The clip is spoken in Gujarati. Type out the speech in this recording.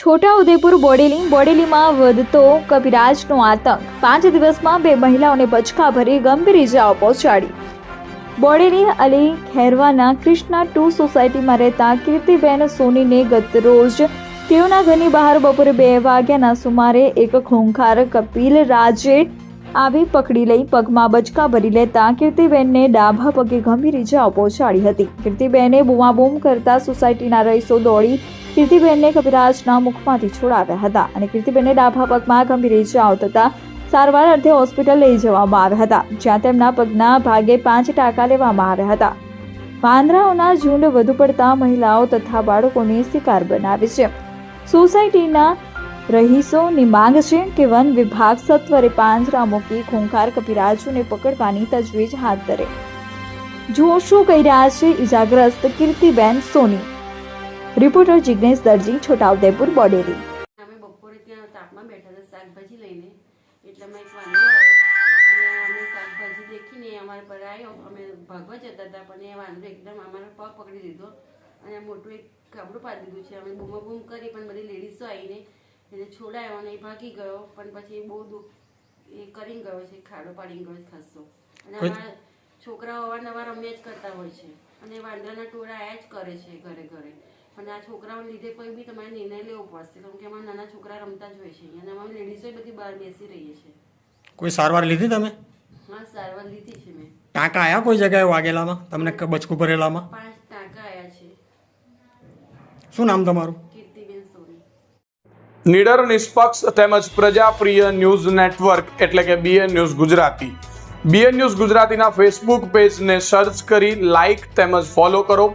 છોટાઉદેપુર બોડેલી બોડેલીમાં વધતો કપિરાજનો આતંક. પાંચ દિવસમાં બે મહિલાઓને બચકા ભરી ગંભીર ઇજાઓ પહોંચાડી. બોડેલી અલી ખેરવાના કૃષ્ણા ટુ સોસાયટીમાં રહેતા કીર્તિબેન સોનીને ગત રોજ તેઓના ઘરની બહાર બપોરે બે વાગ્યાના સુમારે એક ખૂંખાર કપિલ રાજે આવી પકડી લઈ પગમાં બચકા ભરી લેતા કીર્તિબેનને ડાભા પગે ગંભીર ઇજાઓ પહોંચાડી હતી. કીર્તિબેને બૂમાબૂમ કરતા સોસાયટીના રહીશો દોડી કીર્તિબેનને કપિરાજના મુખમાંથી છોડાવ્યા હતા અને કીર્તિબેનને ડાભા પગમાં ગંભીર ઇજાઓ થતા સારવાર અર્થે હોસ્પિટલ લઈ જવામાં આવ્યા હતા, જ્યાં તેમના પગના ભાગે પાંચ ટાંકા લેવામાં આવ્યા હતા. વાંદરાઓના ઝુંડ વધુ પડતા મહિલાઓ તથા બાળકોને શિકાર બનાવે છે. સોસાયટીના રહીશોની માંગ છે કે વન વિભાગ સત્વરે પાંજરા મૂકી ખૂંખાર કપિરાજોને પકડવાની તજવીજ હાથ ધરે. જુઓ શું કહી રહ્યા છે ઇજાગ્રસ્ત કીર્તિબેન સોની. રિપોર્ટર જિજ્ઞેશ દરજી છોટાઉદેપુર બોડેલી. અમે બપોરે ત્યાં તાપમાં બેઠા હતા શાકભાજી લઈને. એટલે અમે એક વાંદરો આવ્યો. અને અમે શાકભાજી દેખીને અમારે પર આવ્યો. અમે ભાગવા જતા હતા પણ એ વાંદરો એકદમ અમારા પગ પકડી દીધો અને મોટું એક કાબડું પાડી દીધું છે. અમે બૂમો બૂમ કરી પણ બધી લેડીઝો આવીને એને છોડાયો અને એ ભાગી ગયો. પણ પછી એ બહુ દુઃખ એ કરીને ગયો છે ખાડો પાડીને ગયો છે ખાસો અને અમારા છોકરાઓ અવારનવાર અમે જ કરતા હોય છે. અને વાંદરાના ટોળા આયા જ કરે છે ઘરે ઘરે. પણ આ છોકરાઓને લીધે કોઈ બી તમારે નિર્ણય લેવો પડશે. કારણ કે અમારા નાના છોકરા રમતા જ હોય છે. અને અમારી લેડીઝો બધી બહાર બેસી રહીએ છે. કોઈ સારવાર લીધી તમે? હા સારવાર લીધી છે મેં. ટાંકા આવ્યા કોઈ જગ્યાએ વાગેલામાં? તમને બચકું ભરેલામાં? પાંચ ટાંકા આવ્યા છે. શું નામ તમારું? નીડર નિડર નિષ્પક્ષ તેમજ પ્રજાપ્રિય ન્યૂઝ નેટવર્ક એટલે કે BN news Gujarati. BN news ગુજરાતીના ફેસબુક પેજને સર્ચ કરી લાઇક તેમજ ફોલો કરો.